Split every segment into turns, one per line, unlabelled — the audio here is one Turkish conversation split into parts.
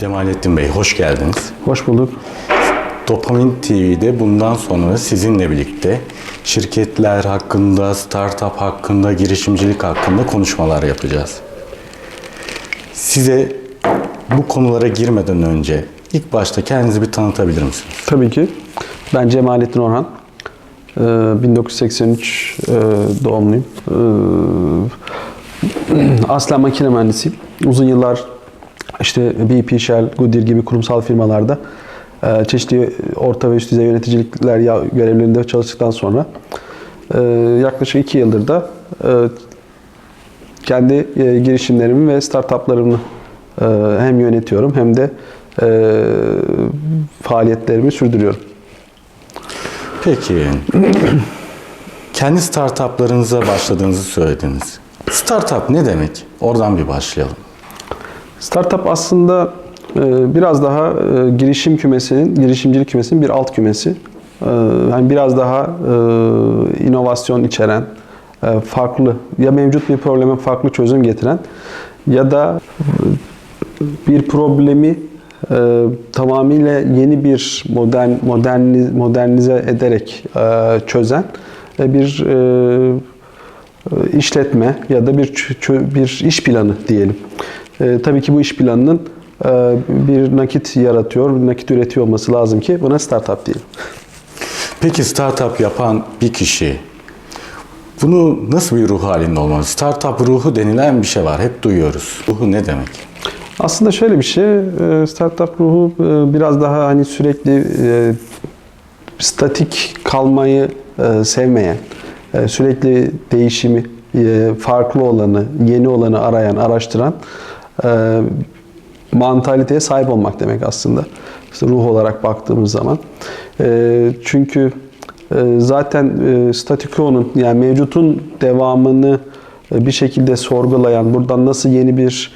Cemalettin Bey hoş geldiniz.
Hoş bulduk.
Dopamin TV'de bundan sonra sizinle birlikte şirketler hakkında, startup hakkında, girişimcilik hakkında konuşmalar yapacağız. Size bu konulara girmeden önce ilk başta kendinizi bir tanıtabilir misiniz?
Tabii ki. Ben Cemalettin Orhan. Ee, 1983 e, doğumluyum. Ee, Aslen makine mühendisiyim. Uzun yıllar işte BP, Shell, Goodyear gibi kurumsal firmalarda e, çeşitli orta ve üst düzey yöneticilikler görevlerinde çalıştıktan sonra e, yaklaşık iki yıldır da e, kendi girişimlerimi ve startuplarımı hem yönetiyorum hem de faaliyetlerimi sürdürüyorum.
Peki, kendi startuplarınıza başladığınızı söylediniz. Startup ne demek? Oradan bir başlayalım.
Startup aslında e, biraz daha e, girişim kümesinin, girişimcilik kümesinin bir alt kümesi. E, Yani biraz daha inovasyon içeren, farklı ya mevcut bir probleme farklı çözüm getiren ya da bir problemi e, tamamıyla yeni bir modern moderni, modernize ederek e, çözen e, bir e, işletme ya da bir bir iş planı diyelim. E, tabii ki bu iş planının e, bir nakit yaratıyor, bir nakit üretiyor olması lazım ki buna startup diyelim.
Peki startup yapan bir kişi bunu nasıl bir ruh halinde olmalı? Startup ruhu denilen bir şey var. Hep duyuyoruz. Ruhu ne demek?
Aslında şöyle bir şey, e, startup ruhu e, biraz daha hani sürekli e, statik kalmayı e, sevmeyen, e, sürekli değişimi, e, farklı olanı, yeni olanı arayan, araştıran e, mantaliteye sahip olmak demek aslında. İşte ruh olarak baktığımız zaman. E, Çünkü e, zaten e, statiko'nun yani mevcutun devamını e, bir şekilde sorgulayan, buradan nasıl yeni bir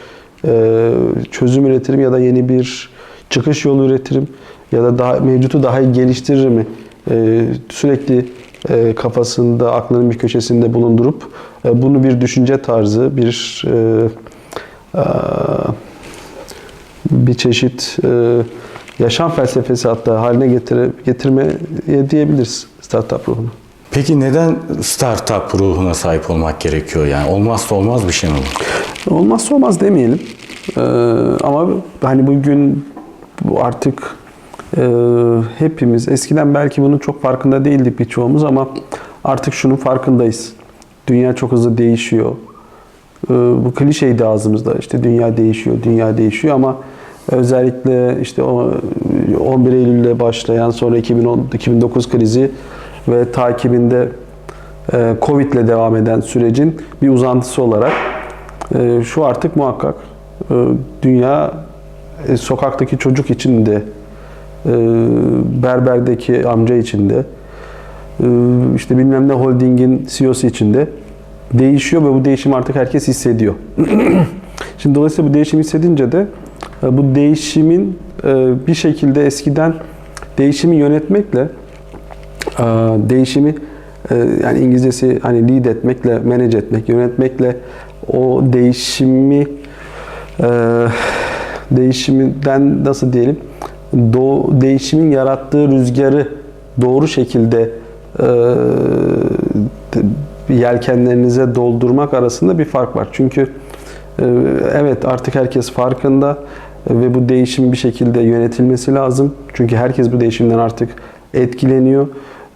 e, çözüm üretirim ya da yeni bir çıkış yolu üretirim ya da daha mevcutu daha iyi geliştiririm mi e, sürekli e, kafasında, aklının bir köşesinde bulundurup e, bunu bir düşünce tarzı, bir e, bir çeşit e, yaşam felsefesi hatta haline getire, getirme diyebiliriz startup ruhunu.
Peki neden startup ruhuna sahip olmak gerekiyor? Yani olmazsa olmaz bir şey mi bu?
Olmazsa olmaz demeyelim. Ee, ama hani bugün bu artık e, hepimiz eskiden belki bunun çok farkında değildik birçoğumuz ama artık şunun farkındayız. Dünya çok hızlı değişiyor. Ee, bu klişeydi ağzımızda. İşte dünya değişiyor, dünya değişiyor ama özellikle işte o 11 Eylül'le başlayan sonra 2010 2009 krizi ve takibinde e, Covid ile devam eden sürecin bir uzantısı olarak e, şu artık muhakkak e, dünya sokaktaki çocuk için de berberdeki amca için de işte bilmem ne holdingin CEO'su için de değişiyor ve bu değişim artık herkes hissediyor. Şimdi dolayısıyla bu değişimi hissedince de e, bu değişimin e, bir şekilde eskiden değişimi yönetmekle e, değişimi yani İngilizcesi hani lead etmekle, manage etmek, yönetmekle o değişimi değişiminden nasıl diyelim değişimin yarattığı rüzgarı doğru şekilde yelkenlerinize doldurmak arasında bir fark var. Çünkü e, evet artık herkes farkında ve bu değişim bir şekilde yönetilmesi lazım. Çünkü herkes bu değişimden artık etkileniyor.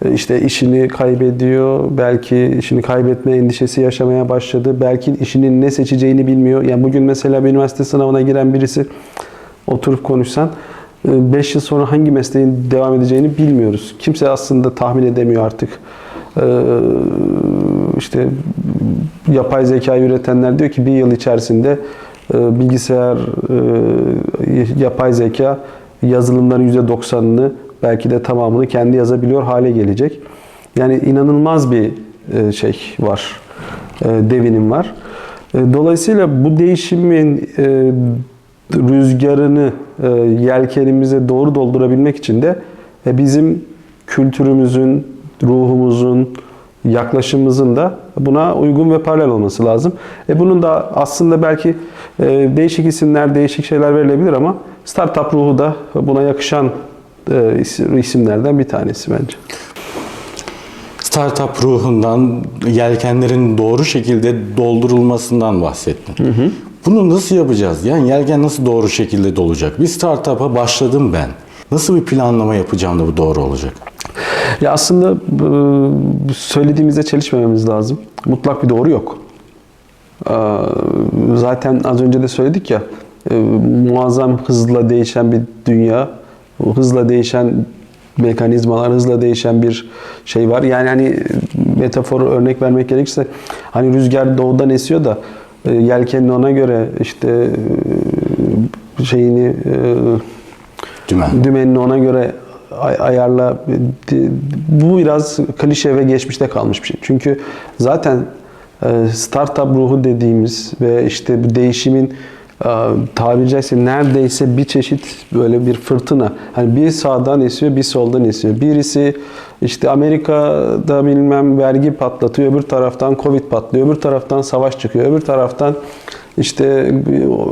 E, İşte işini kaybediyor, belki işini kaybetme endişesi yaşamaya başladı. Belki işinin ne seçeceğini bilmiyor. Yani bugün mesela bir üniversite sınavına giren birisi oturup konuşsan 5 yıl sonra hangi mesleğin devam edeceğini bilmiyoruz. Kimse aslında tahmin edemiyor artık. İşte yapay zeka üretenler diyor ki bir yıl içerisinde e, bilgisayar, e, yapay zeka yazılımların %90'ını belki de tamamını kendi yazabiliyor hale gelecek. Yani inanılmaz bir e, şey var, devinim var. Dolayısıyla bu değişimin rüzgarını yelkenimize doğru doldurabilmek için de bizim kültürümüzün, ruhumuzun, yaklaşımımızın da buna uygun ve paralel olması lazım. E bunun da aslında belki e, değişik isimler, değişik şeyler verilebilir ama startup ruhu da buna yakışan e, isim- isimlerden bir tanesi bence.
Startup ruhundan, yelkenlerin doğru şekilde doldurulmasından bahsettin. Bunu nasıl yapacağız? Yani yelken nasıl doğru şekilde dolacak? Bir startup'a başladım ben. Nasıl bir planlama yapacağım da bu doğru olacak?
Ya aslında e, söylediğimizde çelişmememiz lazım. Mutlak bir doğru yok. E, Zaten az önce de söyledik ya, e, muazzam hızla değişen bir dünya, hızla değişen mekanizmalar, hızla değişen bir şey var. Yani hani metafor örnek vermek gerekirse hani rüzgar doğudan esiyor da yelkenini ona göre işte şeyini
Dümen.
dümenini ona göre ay- ayarla. Bu biraz klişe ve geçmişte kalmış bir şey. Çünkü zaten e, startup ruhu dediğimiz ve işte bu değişimin e, tabiri caizse neredeyse bir çeşit böyle bir fırtına. Hani bir sağdan esiyor, bir soldan esiyor. Birisi işte Amerika'da bilmem vergi patlatıyor, öbür taraftan Covid patlıyor, öbür taraftan savaş çıkıyor, öbür taraftan işte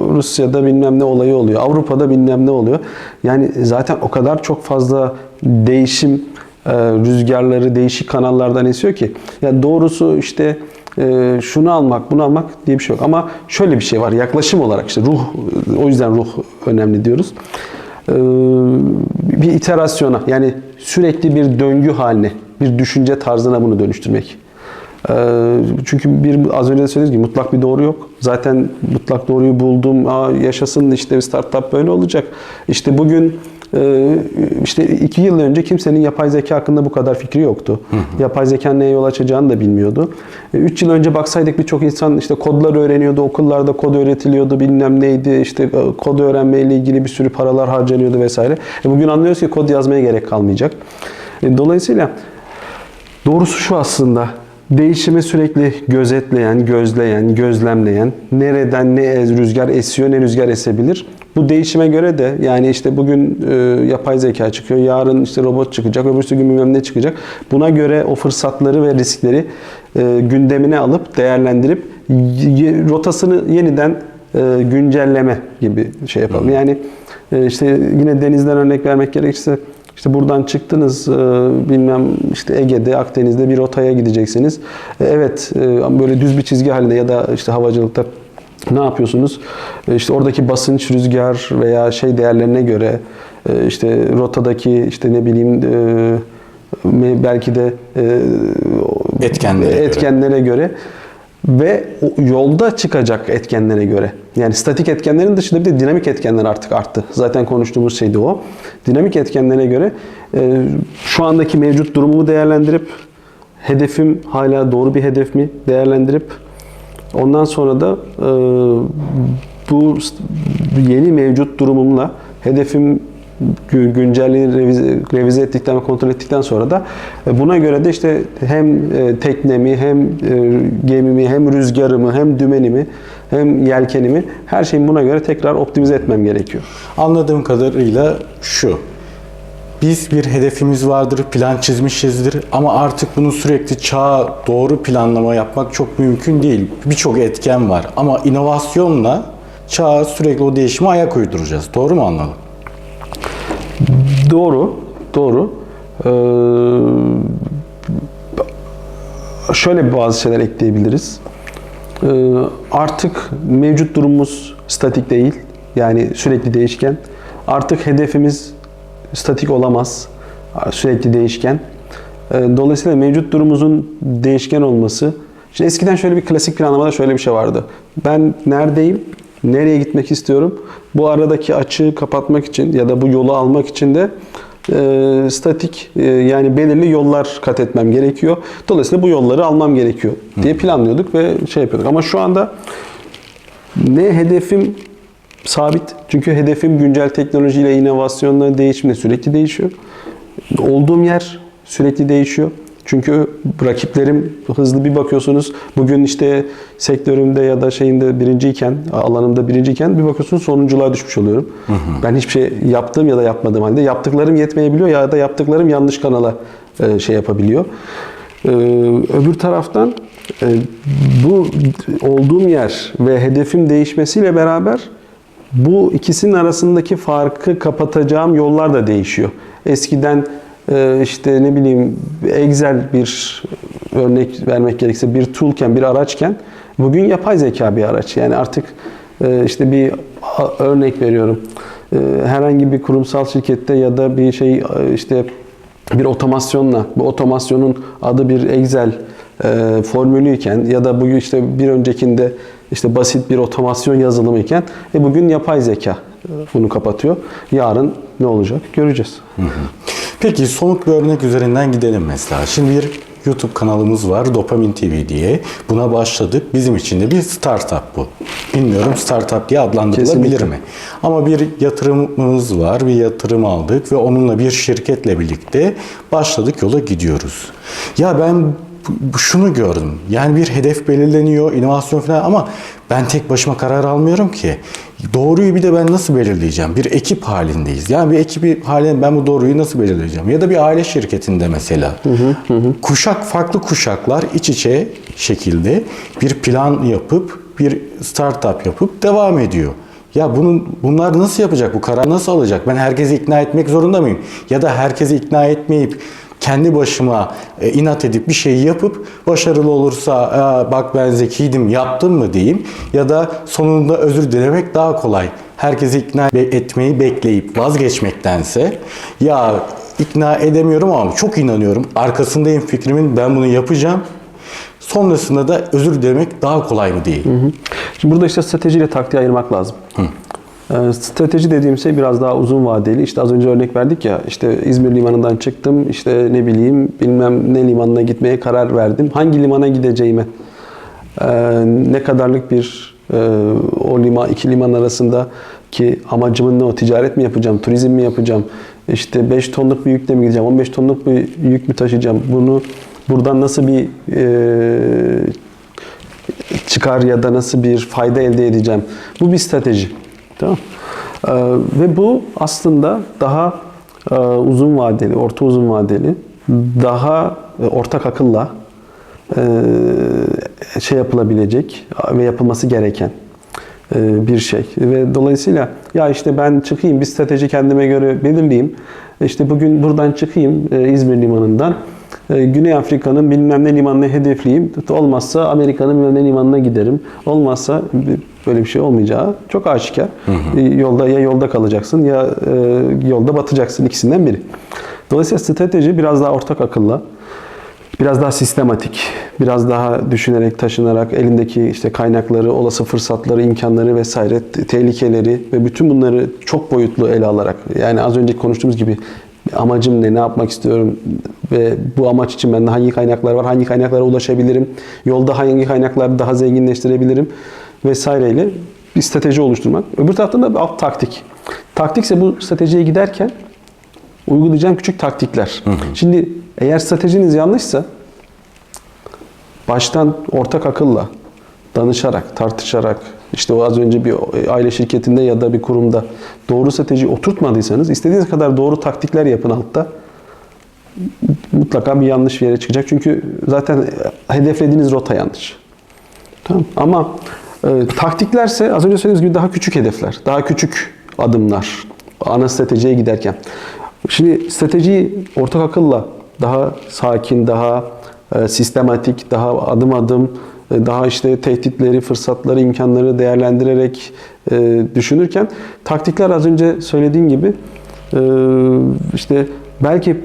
Rusya'da bilmem ne olayı oluyor. Avrupa'da bilmem ne oluyor. Yani zaten o kadar çok fazla değişim e, rüzgarları değişik kanallardan esiyor ki. Ya doğrusu işte e, şunu almak, bunu almak diye bir şey yok. Ama şöyle bir şey var. Yaklaşım olarak işte ruh, o yüzden ruh önemli diyoruz. E, bir iterasyona yani sürekli bir döngü haline, bir düşünce tarzına bunu dönüştürmek. Ee, Çünkü bir az önce de söylediğim gibi mutlak bir doğru yok. Zaten mutlak doğruyu buldum. Aa, yaşasın işte bir startup böyle olacak. İşte bugün e, işte iki yıl önce kimsenin yapay zeka hakkında bu kadar fikri yoktu. Yapay zeka neye yol açacağını da bilmiyordu. E, Üç yıl önce baksaydık birçok insan işte kodlar öğreniyordu, okullarda kod öğretiliyordu, bilmem neydi, işte e, kod öğrenmeyle ilgili bir sürü paralar harcanıyordu vesaire. E, Bugün anlıyoruz ki kod yazmaya gerek kalmayacak. Dolayısıyla Doğrusu şu aslında. Değişimi sürekli gözetleyen, gözleyen, gözlemleyen, nereden ne rüzgar esiyor, ne rüzgar esebilir. Bu değişime göre de yani işte bugün e, yapay zeka çıkıyor, yarın işte robot çıkacak, öbürsü gün bilmem ne çıkacak. Buna göre o fırsatları ve riskleri e, gündemine alıp değerlendirip rotasını yeniden e, güncelleme gibi şey yapalım. Yani e, işte yine denizden örnek vermek gerekirse işte buradan çıktınız e, bilmem işte Ege'de, Akdeniz'de bir rotaya gideceksiniz. E, Evet e, böyle düz bir çizgi halinde ya da işte havacılıkta ne yapıyorsunuz? İşte oradaki basınç, rüzgar veya şey değerlerine göre işte rotadaki işte ne bileyim belki de e,
Etkenlere göre.
etkenlere göre ve yolda çıkacak etkenlere göre. Yani statik etkenlerin dışında bir de dinamik etkenler artık arttı. Zaten konuştuğumuz şey de o. Dinamik etkenlere göre e, şu andaki mevcut durumumu değerlendirip hedefim hala doğru bir hedef mi değerlendirip ondan sonra da e, bu yeni mevcut durumumla hedefim güncelliğini revize, revize ettikten ve kontrol ettikten sonra da e, buna göre de işte hem e, teknemi hem e, gemimi hem rüzgarımı hem dümenimi hem yelkenimi her şeyi buna göre tekrar optimize etmem gerekiyor.
Anladığım kadarıyla şu. Biz bir hedefimiz vardır, plan çizmişizdir ama artık bunu sürekli çağa doğru planlama yapmak çok mümkün değil. Birçok etken var ama inovasyonla çağa sürekli o değişime ayak uyduracağız. Doğru mu anladım?
Doğru, doğru. Ee, şöyle bazı şeyler ekleyebiliriz. Ee, artık mevcut durumumuz statik değil. Yani sürekli değişken. Artık hedefimiz statik olamaz. Sürekli değişken. Ee, Dolayısıyla mevcut durumumuzun değişken olması. Şimdi eskiden şöyle bir klasik planlamada şöyle bir şey vardı. Ben neredeyim? Nereye gitmek istiyorum? Bu aradaki açığı kapatmak için ya da bu yolu almak için de e, statik e, yani belirli yollar kat etmem gerekiyor. Dolayısıyla bu yolları almam gerekiyor diye planlıyorduk ve şey yapıyorduk. Ama şu anda ne hedefim sabit. Çünkü hedefim güncel teknolojiyle, inovasyonla, değişimle sürekli değişiyor. Olduğum yer sürekli değişiyor. Çünkü rakiplerim hızlı bir bakıyorsunuz. Bugün işte sektörümde ya da şeyinde birinciyken, alanımda birinciyken bir bakıyorsunuz sonunculuğa düşmüş oluyorum. Ben hiçbir şey yaptığım ya da yapmadığım halde yaptıklarım yetmeyebiliyor ya da yaptıklarım yanlış kanala e, şey yapabiliyor. Ee, öbür taraftan e, bu olduğum yer ve hedefim değişmesiyle beraber bu ikisinin arasındaki farkı kapatacağım yollar da değişiyor. Eskiden e, işte ne bileyim Excel bir örnek vermek gerekirse bir toolken, bir araçken bugün yapay zeka bir araç. Yani artık e, işte bir örnek veriyorum. E, Herhangi bir kurumsal şirkette ya da bir şey e, işte bir otomasyonla, bu otomasyonun adı bir Excel formülüyken ya da bugün işte bir öncekinde işte basit bir otomasyon yazılımı iken e, bugün yapay zeka bunu kapatıyor. Yarın ne olacak göreceğiz.
Peki somut bir örnek üzerinden gidelim mesela. Şimdi bir YouTube kanalımız var Dopamin TV diye. Buna başladık. Bizim için de bir startup bu. Bilmiyorum startup diye adlandırılabilir
Kesinlikle.
mi? Ama bir yatırımımız var. Bir yatırım aldık ve onunla bir şirketle birlikte başladık yola gidiyoruz. Ya ben şunu gördüm. Yani bir hedef belirleniyor, inovasyon falan ama ben tek başıma karar almıyorum ki. Doğruyu bir de ben nasıl belirleyeceğim? Bir ekip halindeyiz. Yani bir ekibi halinde ben bu doğruyu nasıl belirleyeceğim? Ya da bir aile şirketinde mesela. Kuşak farklı kuşaklar iç içe şekilde bir plan yapıp bir startup yapıp devam ediyor. Ya bunun bunlar nasıl yapacak? Bu karar nasıl alacak? Ben herkesi ikna etmek zorunda mıyım? Ya da herkesi ikna etmeyip kendi başıma e, inat edip bir şeyi yapıp başarılı olursa "Aa, bak ben zekiydim yaptım mı diyeyim ya da sonunda özür dilemek daha kolay. Herkesi ikna etmeyi bekleyip vazgeçmektense ya ikna edemiyorum ama çok inanıyorum. Arkasındayım fikrimin ben bunu yapacağım. Sonrasında da özür dilemek daha kolay mı değil?
Şimdi burada işte stratejiyle taktiği ayırmak lazım. Ee, Strateji dediğim şey biraz daha uzun vadeli. İşte az önce örnek verdik ya işte İzmir limanından çıktım işte ne bileyim bilmem ne limanına gitmeye karar verdim. Hangi limana gideceğime e, ne kadarlık bir e, o liman iki liman arasında ki amacımın ne o ticaret mi yapacağım, turizm mi yapacağım, işte 5 tonluk bir yükle mi gideceğim, 15 tonluk bir yük mü taşıyacağım, bunu buradan nasıl bir e, çıkar ya da nasıl bir fayda elde edeceğim. Bu bir strateji. Tamam. Ee, ve bu aslında daha e, uzun vadeli, orta uzun vadeli, daha e, ortak akılla e, şey yapılabilecek ve yapılması gereken e, bir şey. Ve dolayısıyla ya işte ben çıkayım bir strateji kendime göre belirleyeyim. İşte bugün buradan çıkayım e, İzmir limanından. E, Güney Afrika'nın bilmem ne limanını hedefleyeyim. Olmazsa Amerika'nın bilmem ne limanına giderim. Olmazsa böyle bir şey olmayacağı çok aşikar. E, Yolda ya yolda kalacaksın ya e, yolda batacaksın ikisinden biri. Dolayısıyla strateji biraz daha ortak akılla, biraz daha sistematik, biraz daha düşünerek, taşınarak elindeki işte kaynakları, olası fırsatları, imkanları vesaire, te- tehlikeleri ve bütün bunları çok boyutlu ele alarak yani az önce konuştuğumuz gibi amacım ne, ne yapmak istiyorum ve bu amaç için bende hangi kaynaklar var, hangi kaynaklara ulaşabilirim, yolda hangi kaynakları daha zenginleştirebilirim vesaireyle bir strateji oluşturmak. Öbür taraftan da bir alt taktik. Taktikse bu stratejiye giderken uygulayacağım küçük taktikler. Şimdi eğer stratejiniz yanlışsa baştan ortak akılla danışarak, tartışarak işte o az önce bir aile şirketinde ya da bir kurumda doğru strateji oturtmadıysanız istediğiniz kadar doğru taktikler yapın altta mutlaka bir yanlış bir yere çıkacak. Çünkü zaten hedeflediğiniz rota yanlış. Tamam. Ama e, taktiklerse az önce söylediğiniz gibi daha küçük hedefler, daha küçük adımlar ana stratejiye giderken. Şimdi stratejiyi ortak akılla daha sakin, daha e, sistematik, daha adım adım, e, daha işte tehditleri, fırsatları, imkanları değerlendirerek e, düşünürken taktikler az önce söylediğim gibi e, işte belki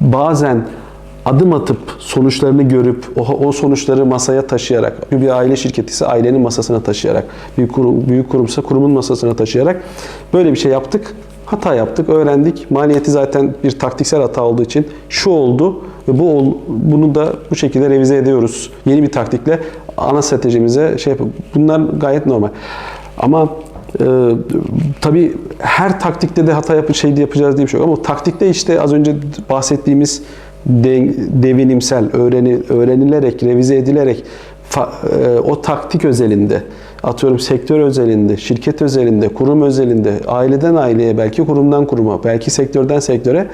bazen adım atıp sonuçlarını görüp o, o sonuçları masaya taşıyarak bir aile şirketi ise ailenin masasına taşıyarak bir kurum büyük kurumsa kurumun masasına taşıyarak böyle bir şey yaptık. Hata yaptık, öğrendik. Maliyeti zaten bir taktiksel hata olduğu için şu oldu ve bu bunu da bu şekilde revize ediyoruz. Yeni bir taktikle ana stratejimize şey yapıp bunlar gayet normal. Ama ee, tabii her taktikte de hata yapıp şey yapacağız diye bir şey yok ama taktikte işte az önce bahsettiğimiz de- devinimsel, öğreni, öğrenilerek, revize edilerek e, o taktik özelinde, atıyorum sektör özelinde, şirket özelinde, kurum özelinde, aileden aileye, belki kurumdan kuruma, belki sektörden sektöre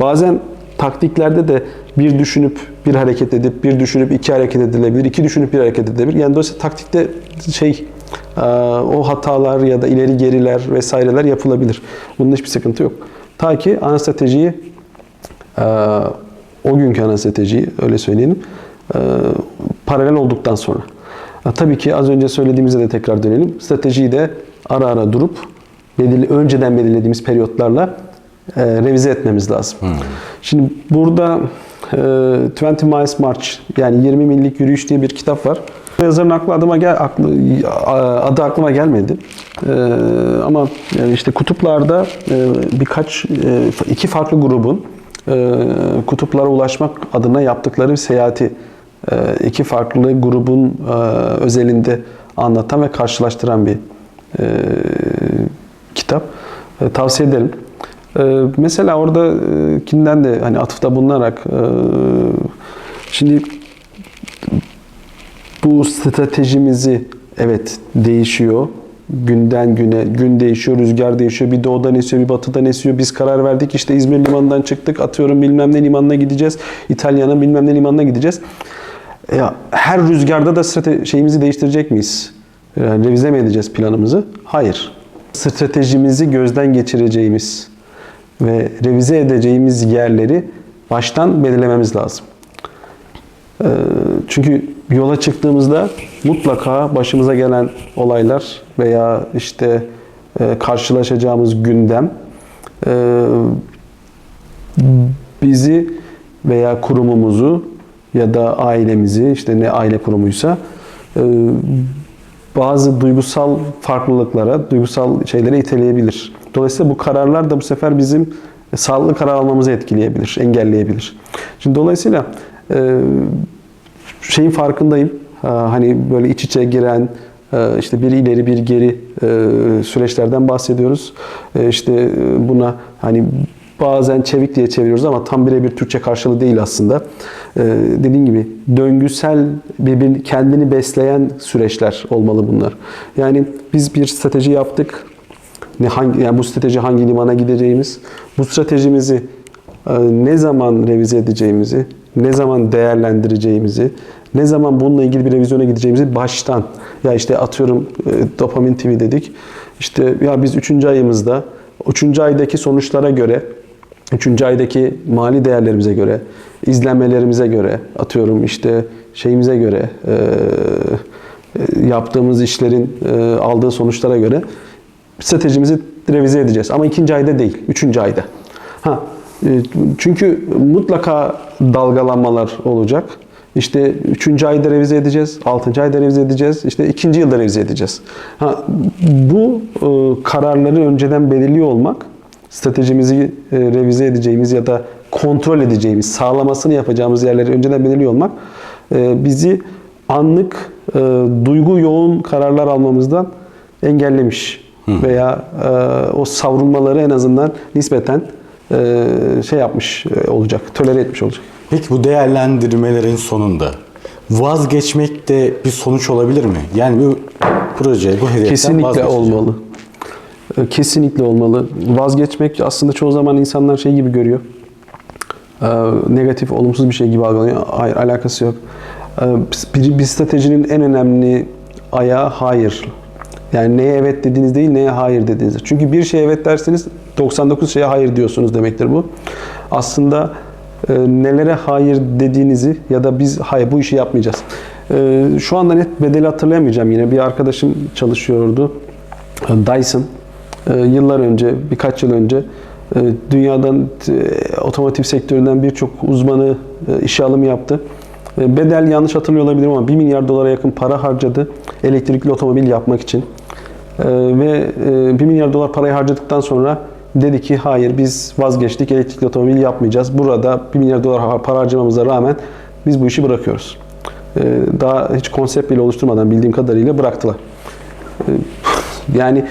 bazen taktiklerde de bir düşünüp bir hareket edip, bir düşünüp iki hareket edilebilir, iki düşünüp bir hareket edilebilir. Yani dolayısıyla taktikte şey e, o hatalar ya da ileri geriler vesaireler yapılabilir. Bunda hiçbir sıkıntı yok. Ta ki ana stratejiyi e, o günkü ana stratejiyi öyle söyleyelim e, paralel olduktan sonra. Ha, tabii ki az önce söylediğimize de tekrar dönelim. Stratejiyi de ara ara durup belirli, önceden belirlediğimiz periyotlarla e, revize etmemiz lazım. Şimdi burada e, 20 Miles March yani 20 millik yürüyüş diye bir kitap var. Yazarın aklı adıma gel aklı adı aklıma gelmedi. E, ama yani işte kutuplarda e, birkaç e, iki farklı grubun e, kutuplara ulaşmak adına yaptıkları bir seyahati e, iki farklı grubun e, özelinde anlatan ve karşılaştıran bir e, kitap. Tavsiye ederim. Mesela orada e, kinden de hani atıfta bulunarak şimdi bu stratejimizi evet değişiyor. Günden güne gün değişiyor, rüzgar değişiyor. Bir doğudan esiyor, bir batıdan esiyor. Biz karar verdik işte İzmir limanından çıktık. Atıyorum bilmem ne limanına gideceğiz. İtalya'nın bilmem ne limanına gideceğiz. Ya her rüzgarda da strate- şeyimizi değiştirecek miyiz? Yani revize mi edeceğiz planımızı? Hayır. Stratejimizi gözden geçireceğimiz ve revize edeceğimiz yerleri baştan belirlememiz lazım. Ee, Çünkü yola çıktığımızda mutlaka başımıza gelen olaylar veya işte e, karşılaşacağımız gündem e, bizi veya kurumumuzu ya da ailemizi işte ne aile kurumuysa e, bazı duygusal farklılıklara, duygusal şeylere iteleyebilir. Dolayısıyla bu kararlar da bu sefer bizim sağlıklı karar almamızı etkileyebilir, engelleyebilir. Şimdi dolayısıyla şeyin farkındayım. Ha, Hani böyle iç içe giren e, işte bir ileri bir geri e, süreçlerden bahsediyoruz. E, İşte buna hani bazen çevik diye çeviriyoruz ama tam birebir Türkçe karşılığı değil aslında. Dediğim gibi döngüsel birbirini kendini besleyen süreçler olmalı bunlar. Yani biz bir strateji yaptık. Ne hangi yani bu strateji hangi limana gideceğimiz, bu stratejimizi ne zaman revize edeceğimizi, ne zaman değerlendireceğimizi, ne zaman bununla ilgili bir revizyona gideceğimizi baştan ya işte atıyorum e, dopamin TV dedik. İşte ya biz 3. ayımızda 3. aydaki sonuçlara göre 3. aydaki mali değerlerimize göre, izlenmelerimize göre, atıyorum işte şeyimize göre, e, e, yaptığımız işlerin aldığı sonuçlara göre stratejimizi revize edeceğiz. Ama ikinci ayda değil, üçüncü ayda. Ha, çünkü mutlaka dalgalanmalar olacak. İşte üçüncü ayda revize edeceğiz, altıncı ayda revize edeceğiz, işte ikinci yılda revize edeceğiz. Ha, bu e, kararları önceden belirliyor olmak, stratejimizi e, revize edeceğimiz ya da kontrol edeceğimiz, sağlamasını yapacağımız yerleri önceden belirliyor olmak e, bizi anlık e, duygu yoğun kararlar almamızdan engellemiş veya e, o savrulmaları en azından nispeten e, şey yapmış e, olacak, tolere etmiş olacak.
Peki bu değerlendirmelerin sonunda vazgeçmek de bir sonuç olabilir mi? Yani bu proje, bu hedeften
Kesinlikle olmalı. E, Kesinlikle olmalı. Vazgeçmek aslında çoğu zaman insanlar şey gibi görüyor. E, Negatif, olumsuz bir şey gibi algılıyor. Hayır, alakası yok. E, Bir, bir stratejinin en önemli ayağı hayır. Yani neye evet dediğiniz değil, neye hayır dediğiniz. Çünkü bir şeye evet derseniz 99 şeye hayır diyorsunuz demektir bu. Aslında e, nelere hayır dediğinizi ya da biz hayır bu işi yapmayacağız. E, şu anda net bedeli hatırlayamayacağım yine. Bir arkadaşım çalışıyordu. Dyson. E, yıllar önce, birkaç yıl önce e, dünyadan e, otomotiv sektöründen birçok uzmanı e, işe alım yaptı. E, Bedel yanlış hatırlıyor olabilirim ama 1 milyar dolara yakın para harcadı elektrikli otomobil yapmak için. E, Ve e, 1 milyar dolar parayı harcadıktan sonra dedi ki hayır biz vazgeçtik elektrikli otomobil yapmayacağız. Burada 1 milyar dolar para harcamamıza rağmen biz bu işi bırakıyoruz. E, Daha hiç konsept bile oluşturmadan bildiğim kadarıyla bıraktılar. Yani e,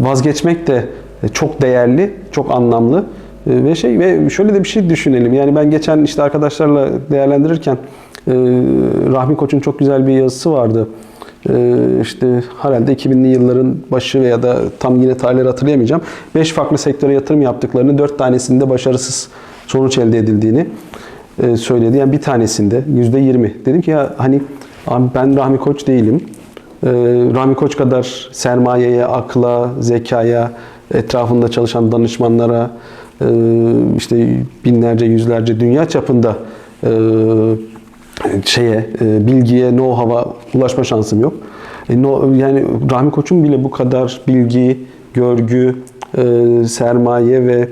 vazgeçmek de çok değerli, çok anlamlı E, ve şey ve şöyle de bir şey düşünelim. Yani ben geçen işte arkadaşlarla değerlendirirken e, Rahmi Koç'un çok güzel bir yazısı vardı. E, işte herhalde 2000'li yılların başı veya da tam yine tarihleri hatırlayamayacağım. 5 farklı sektöre yatırım yaptıklarını 4 tanesinde başarısız sonuç elde edildiğini e, söyledi. Yani bir tanesinde yüzde yirmi. Dedim ki ya hani abi ben Rahmi Koç değilim. Ee, Rahmi Koç kadar sermayeye, akla, zekaya, etrafında çalışan danışmanlara, e, işte binlerce, yüzlerce dünya çapında e, şeye, e, bilgiye, know-how'a ulaşma şansım yok. E, yani Rahmi Koç'un bile bu kadar bilgi, görgü, e, sermaye ve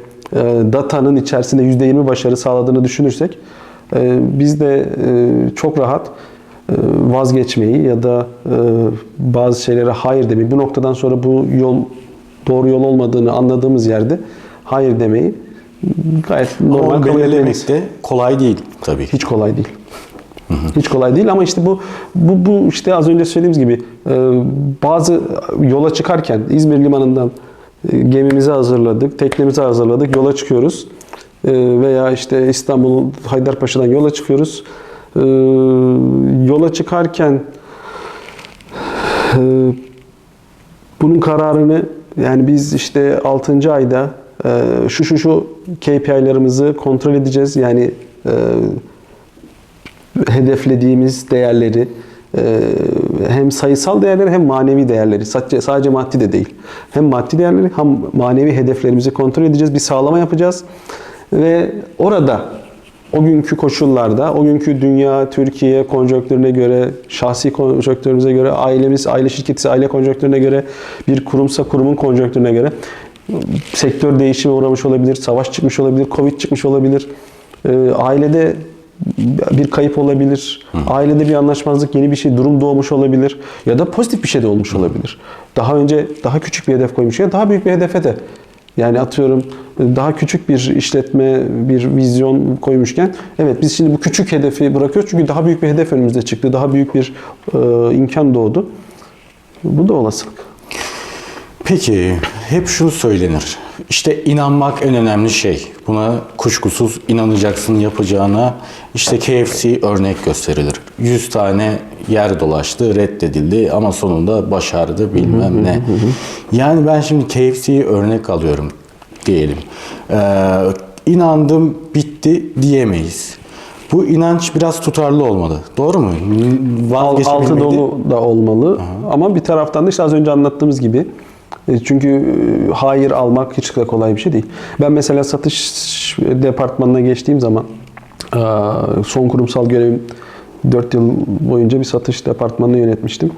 datanın içerisinde %20 başarı sağladığını düşünürsek biz de çok rahat vazgeçmeyi ya da bazı şeylere hayır demeyi, bu noktadan sonra bu yol doğru yol olmadığını anladığımız yerde hayır demeyi gayet normal
Normal
kabul
belirlemek de kolay değil tabii.
Hiç kolay değil. Hiç kolay değil ama işte bu bu bu işte az önce söylediğimiz gibi e, bazı yola çıkarken İzmir limanından e, gemimizi hazırladık, teknemizi hazırladık, yola çıkıyoruz. E, veya işte İstanbul Haydarpaşa'dan yola çıkıyoruz. E, yola çıkarken e, bunun kararını yani biz işte 6. ayda e, şu şu şu KPI'larımızı kontrol edeceğiz. Yani e, hedeflediğimiz değerleri e, hem sayısal değerleri hem manevi değerleri sadece, sadece maddi de değil. Hem maddi değerleri hem manevi hedeflerimizi kontrol edeceğiz. Bir sağlama yapacağız. Ve orada o günkü koşullarda, o günkü dünya, Türkiye konjonktürüne göre, şahsi konjonktürümüze göre, ailemiz, aile şirketi, aile konjonktürüne göre, bir kurumsa kurumun konjonktürüne göre sektör değişime uğramış olabilir, savaş çıkmış olabilir, Covid çıkmış olabilir. Ee, ailede bir kayıp olabilir. Ailede bir anlaşmazlık, yeni bir şey, durum doğmuş olabilir. Ya da pozitif bir şey de olmuş olabilir. Daha önce daha küçük bir hedef koymuş ya daha büyük bir hedefe de yani atıyorum daha küçük bir işletme, bir vizyon koymuşken evet biz şimdi bu küçük hedefi bırakıyoruz çünkü daha büyük bir hedef önümüzde çıktı. Daha büyük bir e, imkan doğdu. Bu da olasılık.
Peki hep şunu söylenir. İşte inanmak en önemli şey. Buna kuşkusuz inanacaksın yapacağına. İşte KFC örnek gösterilir. 100 tane yer dolaştı, reddedildi ama sonunda başardı bilmem ne. Yani ben şimdi KFC'yi örnek alıyorum diyelim. Ee, inandım bitti diyemeyiz. Bu inanç biraz tutarlı olmalı. Doğru mu?
Altı dolu da olmalı. Ama bir taraftan da işte az önce anlattığımız gibi çünkü e, hayır almak hiç de kolay bir şey değil. Ben mesela satış departmanına geçtiğim zaman e, son kurumsal görevim 4 yıl boyunca bir satış departmanını yönetmiştim.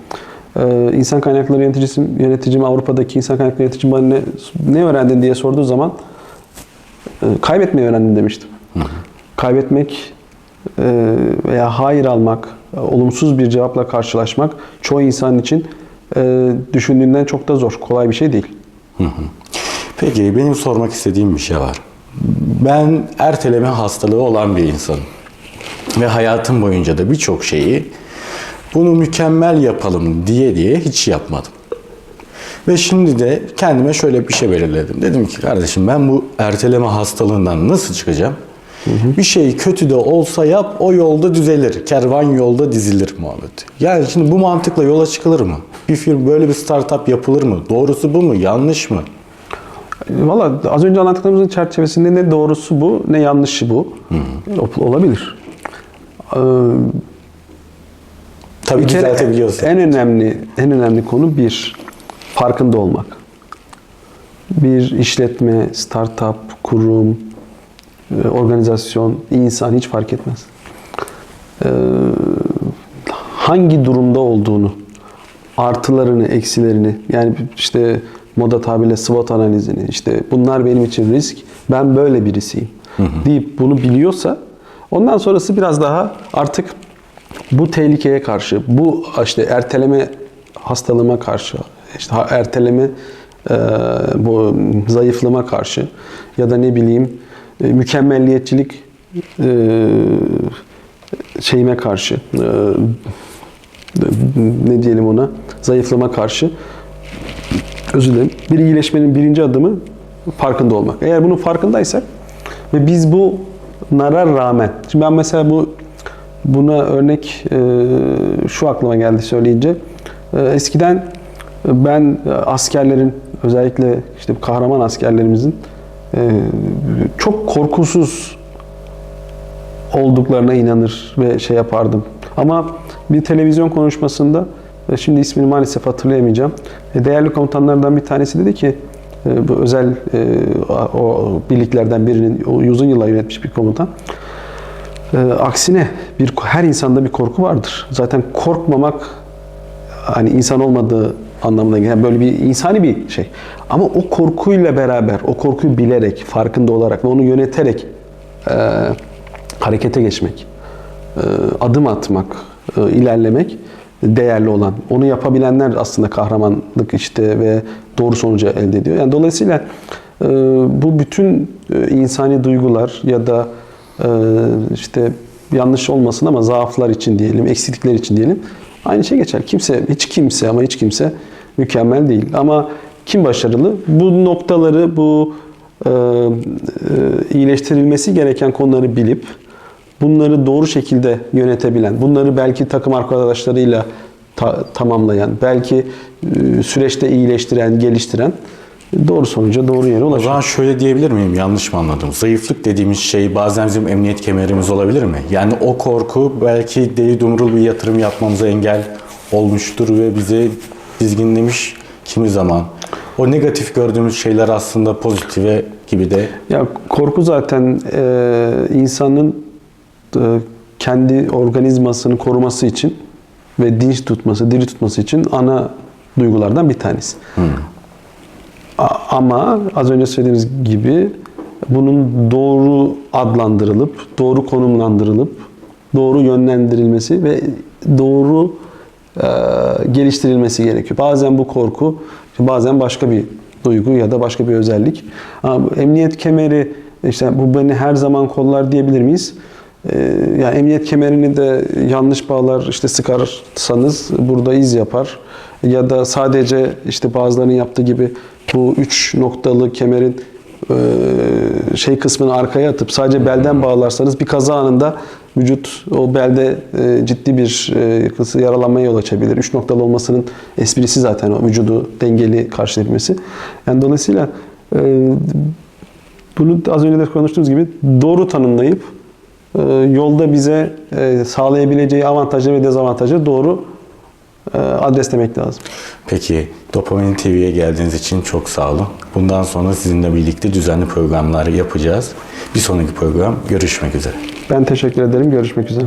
E, İnsan kaynakları yöneticisi, yöneticim Avrupa'daki insan kaynakları yöneticim bana ne, ne öğrendin diye sorduğu zaman e, kaybetmeyi öğrendim demiştim. Kaybetmek e, veya hayır almak, e, olumsuz bir cevapla karşılaşmak çoğu insan için e, düşündüğünden çok da zor. Kolay bir şey değil.
Peki benim sormak istediğim bir şey var. Ben erteleme hastalığı olan bir insanım. Ve hayatım boyunca da birçok şeyi bunu mükemmel yapalım diye diye hiç yapmadım. Ve şimdi de kendime şöyle bir şey belirledim. Dedim ki kardeşim ben bu erteleme hastalığından nasıl çıkacağım? Bir şey kötü de olsa yap o yolda düzelir. Kervan yolda dizilir muhabbeti. Yani şimdi bu mantıkla yola çıkılır mı? Bir firma böyle bir startup yapılır mı? Doğrusu bu mu? Yanlış mı?
Valla az önce anlattıklarımızın çerçevesinde ne doğrusu bu ne yanlışı bu. Ol- Olabilir. Ee,
Tabii
bir
düzeltebiliyorsun.
En önemli en önemli konu bir farkında olmak. Bir işletme, startup, kurum, organizasyon, insan hiç fark etmez. Ee, hangi durumda olduğunu, artılarını, eksilerini, yani işte moda tabirle SWOT analizini, işte bunlar benim için risk, ben böyle birisiyim deyip bunu biliyorsa ondan sonrası biraz daha artık bu tehlikeye karşı, bu işte erteleme hastalığıma karşı, işte erteleme e, bu zayıflığıma karşı ya da ne bileyim e, mükemmelliyetçilik e, şeyime karşı e, ne diyelim ona zayıflama karşı özür dilerim. Bir iyileşmenin birinci adımı farkında olmak. Eğer bunun farkındaysak ve biz bu nara rağmen şimdi ben mesela bu buna örnek e, şu aklıma geldi söyleyince E, eskiden ben askerlerin özellikle işte kahraman askerlerimizin çok korkusuz olduklarına inanır ve şey yapardım. Ama bir televizyon konuşmasında ve şimdi ismini maalesef hatırlayamayacağım. e, Değerli komutanlardan bir tanesi dedi ki e, bu özel e, o birliklerden birinin o uzun yıllar yönetmiş bir komutan. E, aksine bir her insanda bir korku vardır. Zaten korkmamak hani insan olmadığı anlamına gelen böyle bir insani bir şey. Ama o korkuyla beraber, o korkuyu bilerek, farkında olarak ve onu yöneterek e, harekete geçmek, e, adım atmak, e, ilerlemek değerli olan. Onu yapabilenler aslında kahramanlık işte ve doğru sonucu elde ediyor. Yani dolayısıyla e, bu bütün e, insani duygular ya da e, işte yanlış olmasın ama zaaflar için diyelim, eksiklikler için diyelim. Aynı şey geçer. Kimse, hiç kimse ama hiç kimse mükemmel değil. Ama kim başarılı? Bu noktaları, bu e, e, iyileştirilmesi gereken konuları bilip bunları doğru şekilde yönetebilen, bunları belki takım arkadaşlarıyla ta- tamamlayan, belki e, süreçte iyileştiren, geliştiren doğru sonuca, doğru yere
O
ulaşıyor.
zaman şöyle diyebilir miyim? Yanlış mı anladım? Zayıflık dediğimiz şey bazen bizim emniyet kemerimiz olabilir mi? Yani o korku belki deli dumrul bir yatırım yapmamıza engel olmuştur ve bizi dizginlemiş kimi zaman. O negatif gördüğümüz şeyler aslında pozitife gibi de
Ya korku zaten e, insanın e, kendi organizmasını koruması için ve dinç tutması, diri tutması için ana duygulardan bir tanesi. A- ama az önce söylediğimiz gibi bunun doğru adlandırılıp, doğru konumlandırılıp, doğru yönlendirilmesi ve doğru geliştirilmesi gerekiyor. Bazen bu korku, bazen başka bir duygu ya da başka bir özellik. Ama emniyet kemeri, işte bu beni her zaman kollar diyebilir miyiz? Ee, yani emniyet kemerini de yanlış bağlar işte sıkarsanız burada iz yapar. Ya da sadece işte bazılarının yaptığı gibi bu üç noktalı kemerin e, şey kısmını arkaya atıp sadece belden bağlarsanız bir kaza anında vücut o belde e, ciddi bir e, kısı yaralanmaya yol açabilir. Üç noktalı olmasının esprisi zaten o vücudu dengeli karşılayabilmesi. Yani dolayısıyla e, bunu az önce de konuştuğumuz gibi doğru tanımlayıp e, yolda bize e, sağlayabileceği avantajları ve dezavantajları doğru adreslemek lazım.
Peki Dopamin TV'ye geldiğiniz için çok sağ olun. Bundan sonra sizinle birlikte düzenli programlar yapacağız. Bir sonraki program görüşmek üzere.
Ben teşekkür ederim. Görüşmek üzere.